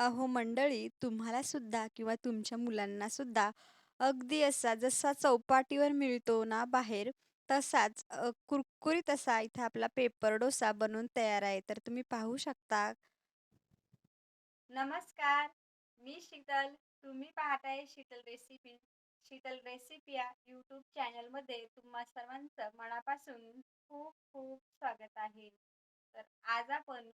अहो मंडळी, तुम्हाला सुद्धा किंवा तुमच्या मुलांना सुद्धा अगदी असा जसा चौपाटीवर मिळतो ना बाहेर, तसाच अ, कुरकुरीत असा इथे आपला पेपर डोसा बनून तयार आहे. तर तुम्ही पाहू शकता. नमस्कार, मी शीतल. तुम्ही पाहताय शीतल रेसिपी. शीतल रेसिपी या यूट्यूब चॅनलमध्ये तुम्हा सर्वांचं मनापासून खूप खूप स्वागत आहे. तर आज आपण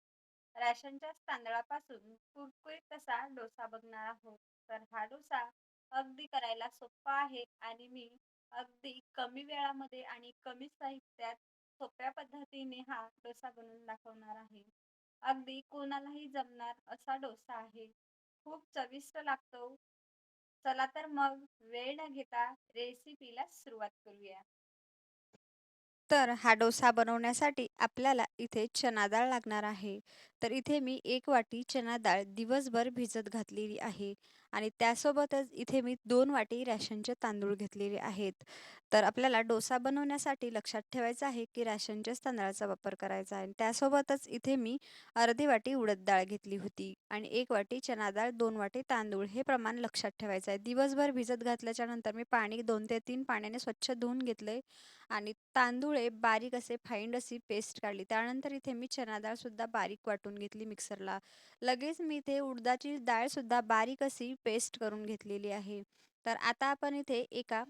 राशनच्याच तांदळापासून कुरकुरीत तसा डोसा बघणार आहोत. तर हा डोसा अगदी करायला सोपा आहे आणि मी अगदी कमी वेळामध्ये आणि कमी साहित्यात सोप्या पद्धतीने हा डोसा बनवून दाखवणार आहे. अगदी कोणालाही जमणार असा डोसा आहे. खूप चविष्ट लागतो. चला तर मग वेळ न घेता रेसिपीला सुरुवात करूया. तर हा डोसा बनवण्यासाठी आपल्याला इथे चना डाळ लागणार आहे. तर इथे मी एक वाटी चना डाळ दिवसभर भिजत घातलेली आहे आणि त्यासोबतच इथे मी दोन वाटी रॅशनचे तांदूळ घेतलेले आहेत. तर आपल्याला डोसा बनवण्यासाठी लक्षात ठेवायचं आहे, की राशनच्याच तांदळाचा वापर करायचा आहे. त्यासोबतच इथे मी अर्धी वाटी उडद डाळ घेतली होती आणि एक वाटी चना डाळ, दोन वाटी तांदूळ हे प्रमाण लक्षात ठेवायचं आहे. दिवसभर भिजत घातल्याच्यानंतर मी पाणी दोन ते तीन पाण्याने स्वच्छ धुवून घेतले आणि तांदूळ हे बारीक असे फाईंड अशी पेस्ट काढली. त्यानंतर इथे मी चना डाळसुद्धा बारीक वाटून घेतली मिक्सरला. लगेच मी इथे उडदाची डाळसुद्धा बारीक अशी पेस्ट करून घेतलेली आहे. तर आता आपण इथे एका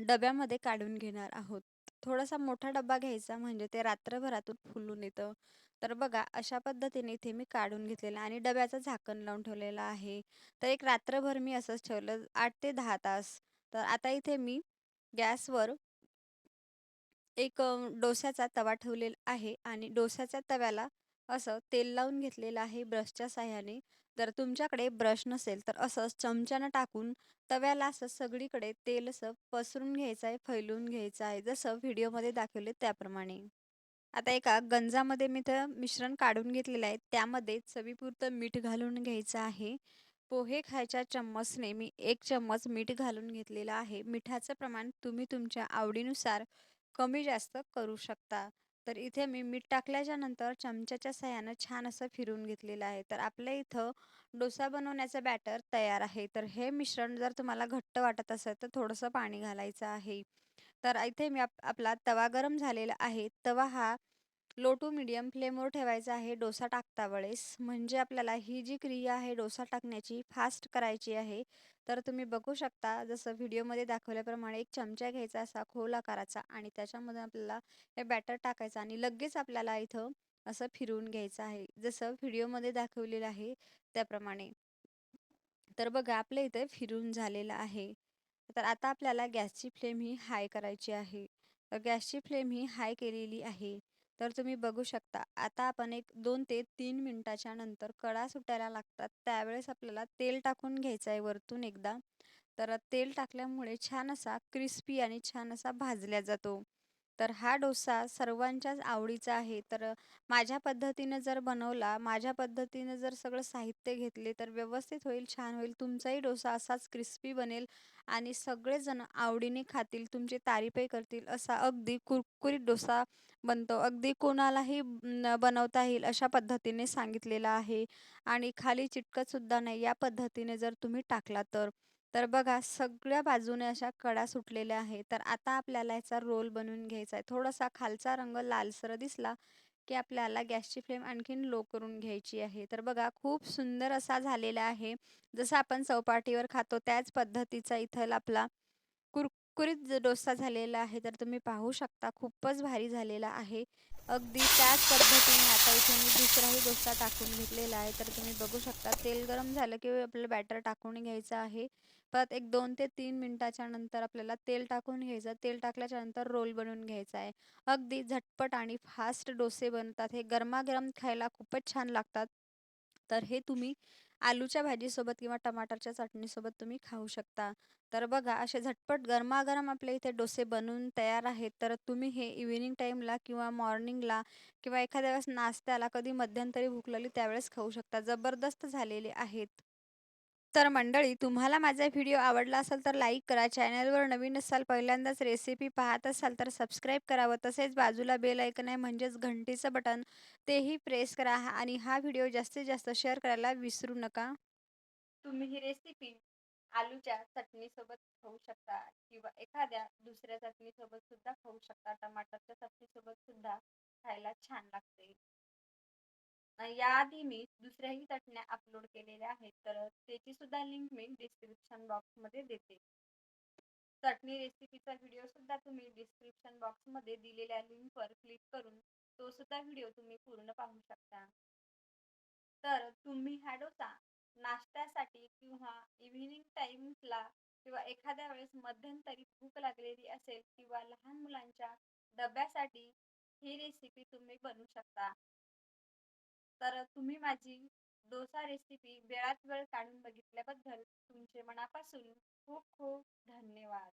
डब्यामध्ये काढून घेणार आहोत. थोडासा मोठा डब्बा घ्यायचा म्हणजे ते रात्रभरातून फुलून येतं. तर बघा अशा पद्धतीने इथे मी काढून घेतलेलं आणि डब्याचं झाकण लावून ठेवलेलं आहे. तर एक रात्रभर मी असंच ठेवलं 8 ते 10 तास. तर आता इथे मी गॅसवर एक अ, डोश्याचा तवा ठेवलेला आहे आणि डोश्याच्या तव्याला असं तेल लावून घेतलेलं आहे ब्रशच्या साह्याने जर तुमच्याकडे ब्रश नसेल तर असंच चमच्यानं टाकून तव्याला असं सगळीकडे तेल असं पसरून घ्यायचं आहे, फैलून घ्यायचं आहे, जसं व्हिडिओमध्ये दाखवले त्याप्रमाणे. आता एका गंजामध्ये मी तर मिश्रण काढून घेतलेलं आहे. त्यामध्ये चवीपुरतं मीठ घालून घ्यायचं आहे. पोहे खायच्या चम्मचने मी एक चम्मच मीठ घालून घेतलेलं आहे. मिठाचं प्रमाण तुम्ही तुमच्या आवडीनुसार कमी जास्त करू शकता. तर इथे मी मीठ टाकल्याच्या नंतर चमच्याच्या साहाय्यानं छान असं फिरून घेतलेलं आहे. तर आपल्या इथं डोसा बनवण्याचं बॅटर तयार आहे. तर हे मिश्रण जर तुम्हाला घट्ट वाटत असेल तर थोडंसं पाणी घालायचं आहे. तर इथे मी आप आपला तवा गरम झालेला आहे. तवा हा लो टू मीडियम फ्लेमवर ठेवायचा आहे डोसा टाकता वेळेस. म्हणजे आपल्याला ही जी क्रिया आहे डोसा टाकण्याची फास्ट करायची आहे. तर तुम्ही बघू शकता जसं व्हिडिओमध्ये दाखवल्याप्रमाणे एक चमचा घ्यायचा असा खोल आकाराचा आणि त्याच्यामध्ये आपल्याला हे बॅटर टाकायचं आणि लगेच आपल्याला इथं असं फिरवून घ्यायचं आहे. जसं व्हिडिओमध्ये दाखवलेलं आहे त्याप्रमाणे. तर बघा आपल्या इथे फिरून झालेलं आहे. तर आता आपल्याला गॅसची फ्लेम ही हाय करायची आहे. तर गॅसची फ्लेम ही हाय केलेली आहे. तर तुम्ही बघू शकता. आता आपण एक दोन ते तीन मिनटाच्या नंतर कडा सुटायला लागतात. त्यावेळेस आपल्याला तेल टाकून घ्यायचं आहे वरतून एकदा. तर तेल टाकल्यामुळे छान असा क्रिस्पी आणि छान असा भाजल्या जातो. तर हा डोसा सर्वांच्याच आवडीचा आहे. तर माझ्या पद्धतीनं जर बनवला, माझ्या पद्धतीनं जर सगळं साहित्य घेतले, तर व्यवस्थित होईल, छान होईल. तुमचाही डोसा असाच क्रिस्पी बनेल आणि सगळेजण आवडीने खातील, तुमची तारीफही करतील. असा अगदी कुरकुरीत डोसा बनतो. अगदी कोणालाही बनवता येईल अशा पद्धतीने सांगितलेला आहे आणि खाली चिटकतसुद्धा नाही या पद्धतीने जर तुम्ही टाकला तर. तर बघा सगळ्या बाजूने अशा कडा सुटलेल्या आहेत. तर आता आपल्याला याचा रोल बनवून घ्यायचा आहे. थोडासा खालचा रंग लालसर दिसला, की आपल्याला गॅसची फ्लेम आणखीन लो करून घ्यायची आहे. तर बघा खूप सुंदर असा झालेला आहे. जसं आपण चौपाटीवर खातो त्याच पद्धतीचा इथं आपला कुरकुरीत डोसा झालेला आहे. तर तुम्ही पाहू शकता खूपच भारी झालेला आहे. अगदी त्याच पद्धतीने आता इथे मी दुसराही डोसा टाकून घेतलेला आहे. तर तुम्ही बघू शकता तेल गरम झालं की आपलं बॅटर टाकून घ्यायचं आहे. परत एक दोन ते तीन मिनटाच्या नंतर आपल्याला तेल टाकून घ्यायचं. तेल टाकल्याच्या नंतर रोल बनवून घ्यायचा आहे. अगदी झटपट आणि फास्ट डोसे बनतात. हे गरमागरम खायला खूपच छान लागतात. तर हे तुम्ही आलूच्या भाजीसोबत किंवा टमाटरच्या चटणीसोबत तुम्ही खाऊ शकता. तर बघा असे झटपट गरमागरम आपल्या इथे डोसे बनवून तयार आहेत. तर तुम्ही हे इव्हिनिंग टाईमला किंवा मॉर्निंगला किंवा एखाद्या वेळेस नाश्त्याला कधी मध्यंतरी भूक लागली त्यावेळेस खाऊ शकता. जबरदस्त झालेले आहेत. तर मंडळी तुम्हाला माझा व्हिडिओ आवडला असेल तर लाईक करा. चॅनलवर नवीन असाल, पहिल्यांदाच रेसिपी पाहत असाल तर सबस्क्राईब करावं तसेच बाजूला बेल ऐकन आहे म्हणजेच घंटीचं बटन तेही प्रेस करा आणि हा व्हिडिओ जास्तीत जास्त शेअर करायला विसरू नका. तुम्ही ही रेसिपी आलूच्या चटणीसोबत खाऊ शकता किंवा एखाद्या दुसऱ्या चटणीसोबत सुद्धा खाऊ शकता. टमाटरच्या चटणीसोबत सुद्धा खायला छान लागते. याआधी मी दुसऱ्याही चटण्या अपलोड केलेल्या आहेत, तर त्याची सुद्धा लिंक मी डिस्क्रिप्शन बॉक्समध्ये देते. चटणी रेसिपीचा व्हिडिओ सुद्धा तुम्ही डिस्क्रिप्शन बॉक्समध्ये दिलेल्या लिंकवर क्लिक करून तो सुद्धा व्हिडिओ तुम्ही पूर्ण पाहू शकता. तर तुम्ही हा डोसा नाश्त्यासाठी किंवा इव्हिनिंग टाइमला किंवा एखाद्या वेळेस मध्यंतरी भूक लागलेली असेल किंवा लहान मुलांच्या डब्यासाठी ही रेसिपी तुम्ही बनवू शकता. तर तुम्ही माझी डोसा रेसिपी वेळात वेळ काढून बघितल्याबद्दल तुमचे मनापासून खूप खूप धन्यवाद.